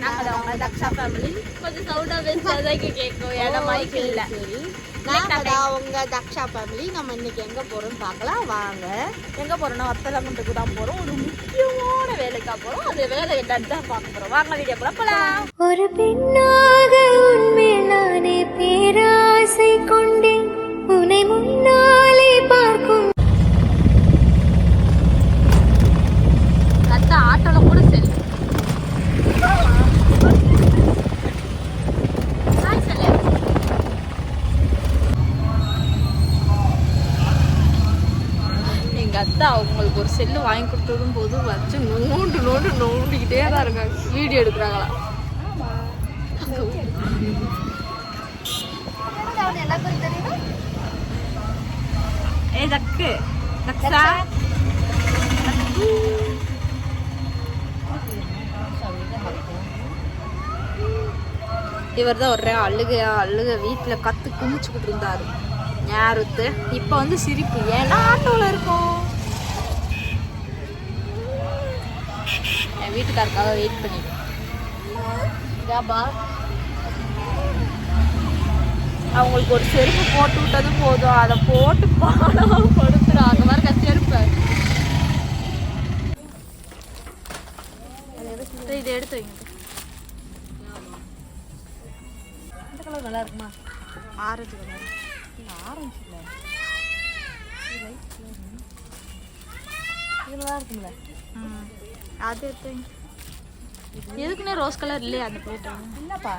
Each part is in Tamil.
அவங்க தக்ஷா ஃபேமிலி கொஞ்சம் சவுண்டாக பேசினாதான் கேட்கும். ஏன்னா மைக் இல்லை. உங்க தக்ஷா ஃபேமிலி நம்ம இன்னைக்கு எங்க போறோம்னு பார்க்கலாம். வாங்க. எங்கே போகிறோம்னா வத்தலங்குண்டுக்கு தான் போகிறோம் ஒரு முக்கியமான வேலைக்காக போகிறோம் அது வேலை என்னன்னு தான் பார்க்க போகிறோம் வாங்க வீடியோ கூட போகலாம் ஒரு பெண்ணாக நானே பேராசை கொண்டேன் அத்தா அவங்களுக்கு ஒரு செல்லு வாங்கி கொடுத்ததும் போது வச்சு நோண்டு நோண்டு நோண்டிக்கிட்டே தான் இருக்காங்க. வீடியோ எடுக்கிறாங்களா? ஏ தக்கு. தக்ஷா இவர் தான் ஒரே அழுகையா அழுக வீட்டில் கத்து குமிச்சுக்கிட்டு இருந்தாரு. ஞாபகத்து இப்போ வந்து சிரிப்பு. ஏன்னா ஆட்டோவில் இருக்கோம்? என் வீட்டுக்காருக்காக வெயிட் பண்ணிட்டு ஜாபா அவங்களுக்கு ஒரு செருப்பு போட்டு விட்டது போதும். அதை போட்டு பாடம் படுத்துறாங்க மாதிரி செருப்பு. இதை எடுத்து வைங்க. இந்த கலர் நல்லா இருக்குமா? ஆரஞ்சு கலர் இல்லை ஆரஞ்சு இல்லை. இது நல்லா இருக்கும்ல? அது எடுத்து வைங்க எதுக்குன்னே ரோஸ் கலர் இல்லையா அந்த பிளேட்டா இல்லப்பா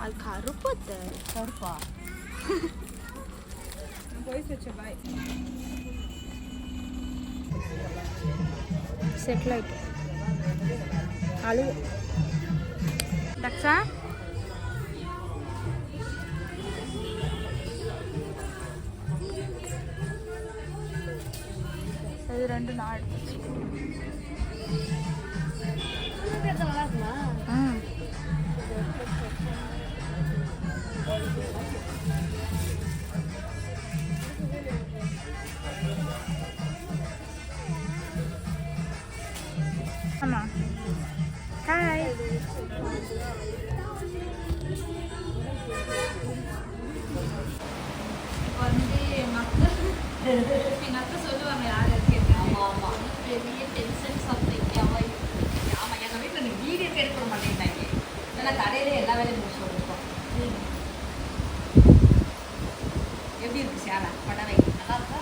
அது கருப்பு அத்தை. கருப்பா செட்டில் ஆயிட்டு அழுகு தக்ஷா இது ரெண்டு நாள். ஆமா. ஹாய் வந்து எங்கள் அக்கா எங்கள் அக்கா சொல்லுவாங்க யார்? ஆமா ஆமா பெரிய டென்ஷன் சம்திங் அவாய்ட் ஆமா எங்க வீட்டுல நீ வீடியோ எடுக்க மாட்டேங்கிறாங்க ஏன்னா கடையில எல்லா வேலையும் முடிச்சு கொடுப்போம் எப்படி இருக்கு சேலை படவை நல்லா இருக்கா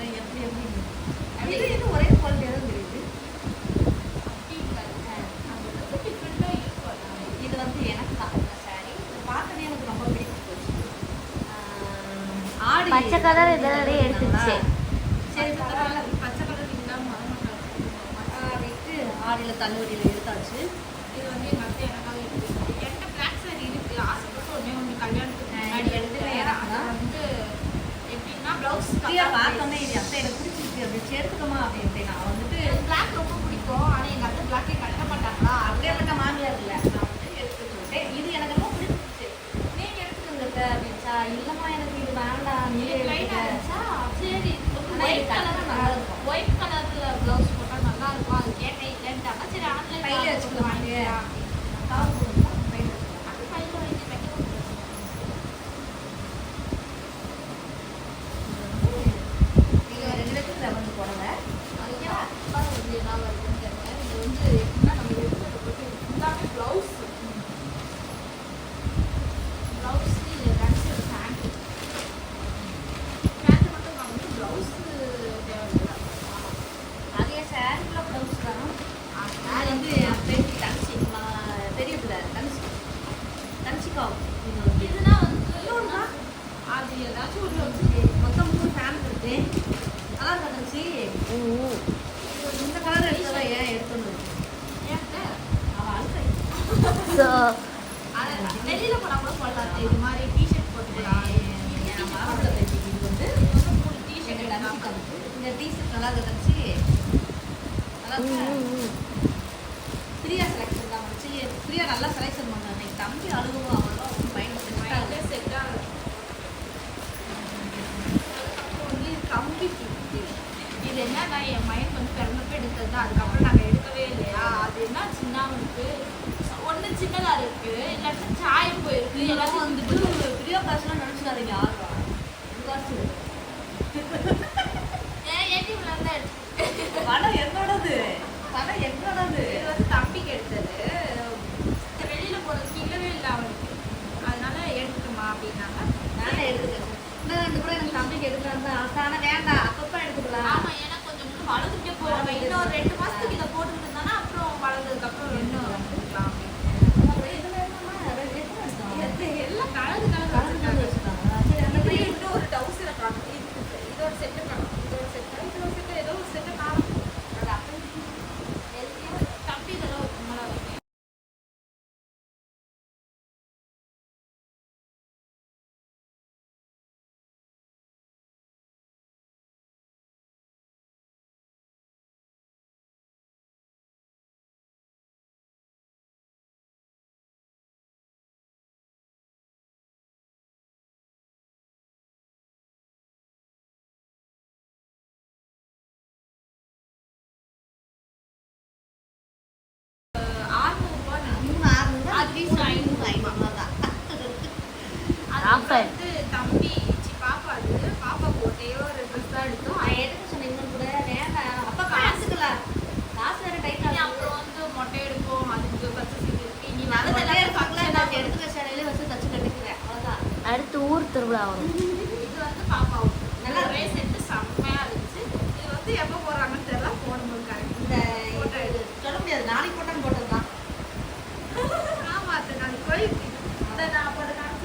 இது எப்படி எப்படி இது இது ஒரே குவாலிட்டியாக தான் தெரியுது இது வந்து எனக்கு தான் இந்த saree இது பார்த்தோன்னே எனக்கு ரொம்ப பிடிச்சு போச்சு ஆஹ் ஆடி பச்சை கலர் இதோட எடுத்துச்சு சரி பரவாயில்ல பச்சை கலர் இல்லாமல் ஆடிட்டு ஆடியில் தள்ளுவடியில் எடுத்தாச்சு. இது வந்து எங்கள் அத்தை எனக்காக எடுத்து என்கிட்ட பிளாக் சாரி இருக்கு. ஆசைப்பட்டு ஒன்றே ஒன்று கல்யாணத்துக்கு முன்னாடி எடுத்துக்கிறேன். அது வந்து எப்படின்னா ப்ளவுஸ் ஃப்ரீயா பார்த்தோன்னே இது அத்தை எனக்கு பிடிச்சிருக்கு. அப்படி எடுத்துக்கமா அப்படின்ட்டு நான் வந்துட்டு பிளாக் ரொம்ப பிடிக்கும். ஆனால் எங்கள் அத்தை பிளாக்கே கட்ட மாட்டாங்களா? அப்படியேப்பட்ட மாமியார் இல்லை. நான் வந்து எடுத்து சொல்லிட்டேன் இது எனக்கு ரொம்ப பிடிச்சிருச்சு நீங்க எடுத்துக்கோங்க அத்தை அப்படின்ச்சா? இல்லம்மா எனக்கு இது வேண்டாம். நீ லைட்டாக இருந்துச்சா? சரி. ஒயிட் கலர் நல்லா இருக்கும். ஒயிட் கையில வச்சுக்கலாம் அது ஏதாச்சும் மொத்தம் மூணு ஃபேன் இருக்கு நல்லா இருக்கா தங்கச்சி இந்த கலர் ஏன் எடுத்துன்னு வெளியில போனா கூட போடலாம் இது மாதிரி டிஷர்ட் போட்டுக்கலாம் என் மாப்பிள்ளை வந்து டிஷர்ட் இந்த நல்லா இருக்கா நல்லா நான் என் மைண்ட் வந்து பிறந்தப்ப எடுத்தது தான். அதுக்கப்புறம் நாங்கள் எடுக்கவே இல்லையா? அது என்ன சின்ன அவனுக்கு ஒன்று சின்னதாக இருக்குது இல்லாட்டி சாயம் போயிருக்கு. எல்லாத்தையும் வந்துட்டு பிரியா காசுலாம் நினச்சிடாதீங்க ஆர்வம். காசு రెండు வந்து தம்பி சி பாப்பா அது. பாப்பா ஒரே ஒரு ட்ரெஸ் தான் எடுத்தோம். எடுக்க சொன்னேன் இன்னும் கூட, வேண்டாம். அப்பா காசுக்கலாம். காசு வேற இருக்கு. அப்புறம் வந்து மொட்டை எடுப்போம். அதுக்கு இனி நான் வந்து வந்து எல்லாரும் function நான். எடுத்துக்க சேலையிலே வச்சு தச்சு கட்டிக்கிறேன். அவ்வளவுதான். அடுத்து ஊர் திருவிழா வரும். இது வந்து பாப்பாவுக்கு நல்லா ரேஸ் எடுத்து செம்மையா இருந்துச்சு. இது வந்து எப்போ போறாங்கன்னு தெரியல. போடும்போது கரெக்ட் இந்த இது சொல்ல முடியாது. நாளைக்கு போட்டான்னு போட்டதுதான். ஆமா அது நான் கோயிலுக்கு. இந்த நான்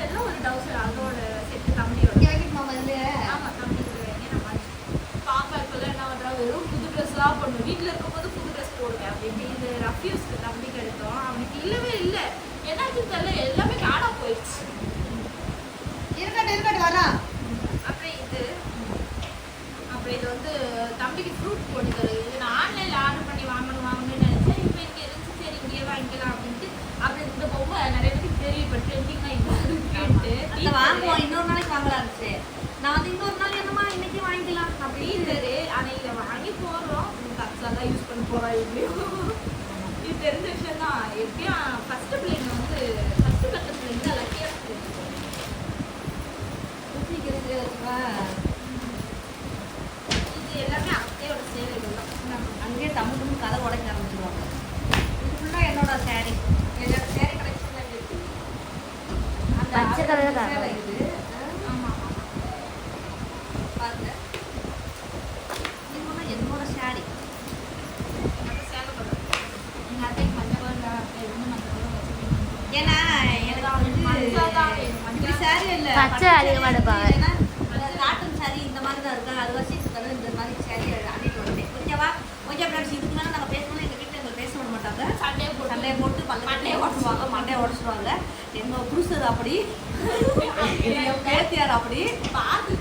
காமிச்சதுல ஒரு டவுசர் அதோட செட்டு இங்க வைக்கணுமா முதல்ல? ஆமா தம்பிக்கு வேணும் நம்ம பாப்பா இப்பெல்லாம் என்ன பண்றா? வெறும் புது ட்ரெஸ்லாம் பண்ணும் வீட்ல இருக்கும்போது புது ட்ரெஸ் போடுவேன் அப்படின்னு இது ரஃப்யூஸ்க்கு தம்பிக்கு எடுத்தோம். அவனுக்கு இல்லவே இல்லை. என்னாச்சுன்னு தெரியல. எல்லாமே காணா போயிடுச்சு இருக்கட்டும், இருக்கட்டும், வரேன். அப்புறம் இது அப்புறம் இது வந்து தம்பிக்கு ஃப்ரூட் போட்டு தருது இது நான் ஆன்லைனில் ஆர்டர் பண்ணி வாங்கணும் வாங்கணும்னு நினைச்சேன் இப்போ இங்கே இருந்துச்சு சரி இங்கேயே வாங்கிக்கலாம் அப்படின்ட்டு அப்புறம் இந்த பொம்மை நிறைய பேருக்கு தெரியும் இப்போ ட்ரெண்டிங்காக இப்போ இருக்குன்ட்டு அந்த வாங்குவோம், இன்னொரு நாளைக்கு வாங்கலாம் இருந்துச்சு. நான் வந்து இன்னொரு நாள் என்னம்மா இன்னைக்கு வாங்கிக்கலாம் அப்படின்னு டீசரு ஆனால் இதை வாங்கி போடுறோம் கப்ஸாக தான் யூஸ் பண்ண போகிறோம் எப்படியும் இது தெரிஞ்ச விஷயம் தான் எப்படியும் ஃபஸ்ட்டு பிள்ளைங்க வந்து ஃபஸ்ட்டு பெற்ற பிள்ளைங்க லக்கியாக ஊத்திக்கிறது வச்சுக்கா. இது எல்லாமே அத்தையோட சேவைகள் தான் அங்கேயே தமிழ் தமிழ் கதை உடைக்க ஆரம்பிச்சிருவாங்க இது ஃபுல்லா என்னோட saree. என்னோட saree collection ல இருக்கு. அந்த பச்சை colour தான். சேலை இது. ஆமாம் ஆமாம் பாருங்க. இது வந்து என்னோட saree. நம்ம சேலை பண்ணுறோம் எங்கள் அத்தைக்கு மஞ்சள் கலர் அத்தை வந்து மஞ்சள் கலர் வச்சுருக்கீங்க ஏன்னா எனக்கு வந்து மஞ்சள் தான் வேணும், மஞ்சள். இப்படி saree இல்ல. பச்சை அதிகமா எடுப்பாங்க. cotton saree இந்த மாதிரி தான் இருக்கு. அது வச்சு இந்த மாதிரி saree அணிட்டு வந்தேன். ஓகேவா? ஓகே friends, இதுக்கு மேல நம்ம பேசணும்னா எங்க வீட்டுல எங்களை பேச விட மாட்டாங்க. சண்டையை போட்டு சண்டையை போட்டு மண்டையை உடச்சுவாங்க மண்டையை உடச்சிருவாங்க எங்க புருஷர் அப்படி அப்படி பார்த்து